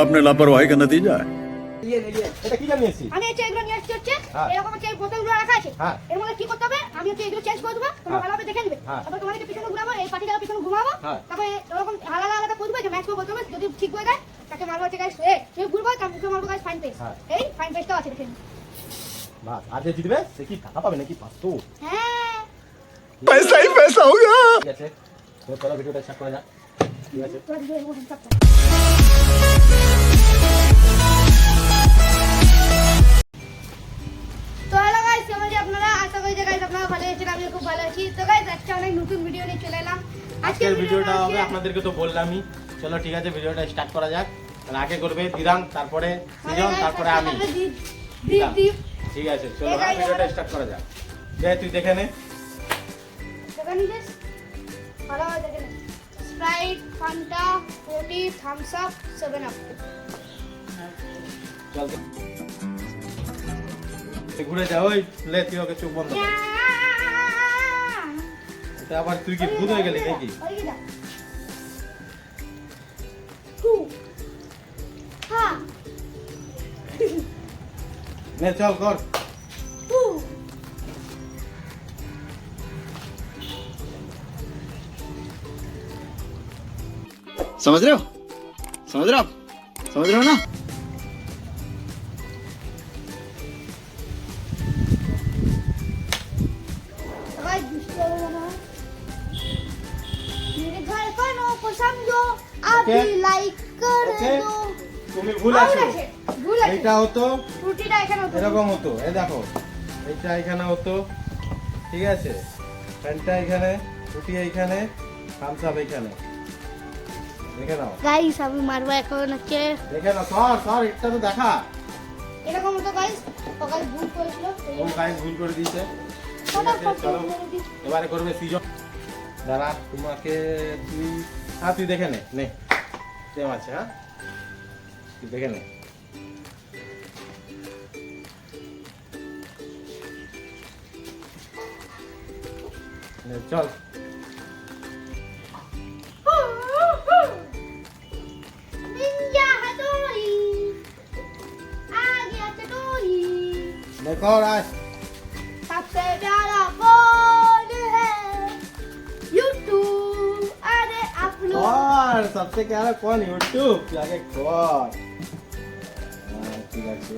আপনি লাপরওয়াহি কেন দিয়ে যায়? আমি চেঞ্জ করে দেবো ভালোভাবে দেখে নেবে। পিছনে ঘুরাবো পিছনে ঘুমাবো। আলাদা আলাদা ঠিক হয়ে যায় তাকে মারবো হচ্ছে ফাইন পেস এই ফাইন পেসটাও আছে দেখে বাস জিতবে সে কি টাকা পাবে নাকি পাঁচশো পয়সাই পয়সা হোগা ঠিক আছে তো চলো অনেক নতুন ভিডিও নিয়ে ঠিক এলাম আজকের ভিডিওটা হবে আপনাদেরকে তো বললামই। চলো ঠিক আছে ভিডিওটা স্টার্ট করা যাক। আগে করবে দিদান তারপরে সৃজন তারপরে আমি। ঠিক আছে চলো ভিডিওটা স্টার্ট করা যাক দেখ তুই দেখে নে দেখে দেখে নে Sprite Fanta Frooti Thums Up Seven Up চল তো। ঘুরে যা ওই লে তুই ওকে চোখ বন্ধ। আবার তুই কি ভূত হয়ে গেলি নাকি લે ચાલ કર समझ रहे हो समझ रहे हो आप समझ रहे हो ना मेरे घर पर को समझो आप भी लाइक कर दो तुम्हें भूला এটা হতো রুটিটা এখানে হতো। এরকম হতো। এই দেখো এটা এখানে হতো ঠিক আছে? প্যান্টটা এখানে রুটি এইখানে থামস আপ এইখানে। দেখে নাও। গাইস আমি মারবো এখন হচ্ছে। দেখে নাও সর সর এটা তো দেখা। এরকম হতো গাইস সকালে ভুল করেছিল। ও গাইস ভুল করে দিয়েছে। চলো। এবারে করবে সিজন। দাঁড়া তোমাকে তুই হ্যাঁ তুই দেখে নে নে। আছে হ্যাঁ? তুই দেখে নে। নে, চল निंजा हथौड़ी आ गया चटोरी দেখো আয় सबसे प्यारा कौन है यूट्यूब अरे आप लोग কর সবচেয়ে কেন কোন ইউটিউব তুই আগে কর হ্যাঁ, ঠিক আছে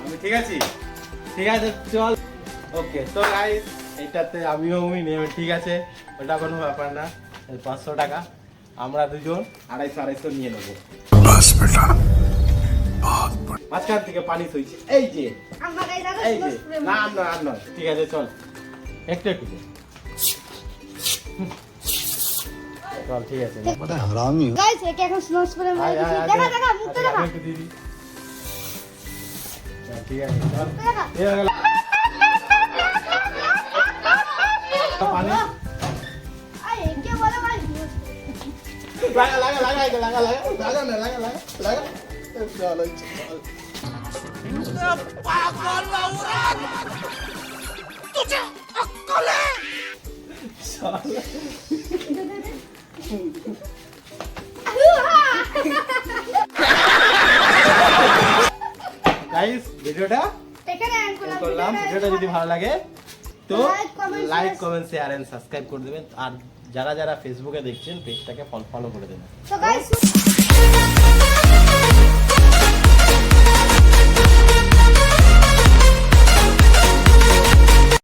আমি ঠিক আছি? ঠিক আছে, চল। ওকে তো গাইস এটাতে আমিও উমি নেব ঠিক আছে। ওটা কোনো ব্যাপার না পাঁচশো টাকা। আমরা দুজন আড়াইশো আড়াইশো নিয়ে নেব। মাঝখান থেকে পানি সইছে এই যে এই যে। না না না ঠিক আছে, চল। একটু একটু। চল ঠিক আছে মানে হারামি গাইস এটা এখন স্নো স্প্রে মেরে দিছি দেখা দেখা মুখটা দেখা ঠিক আছে চল এ গেল পানি আরে কে বলে বলে লাগা লাগা লাগা লাগা লাগা লাগা না লাগা লাগা লাগা চল চল পাগল লাউরাত অকলে গাইস ভিডিওটা করলাম ভিডিওটা যদি ভালো লাগে তো Like, comment, like comment share and subscribe করে দেবেন। আর যারা যারা ফেসবুকে দেখছেন পেজটাকে ফলো করে দেবেন।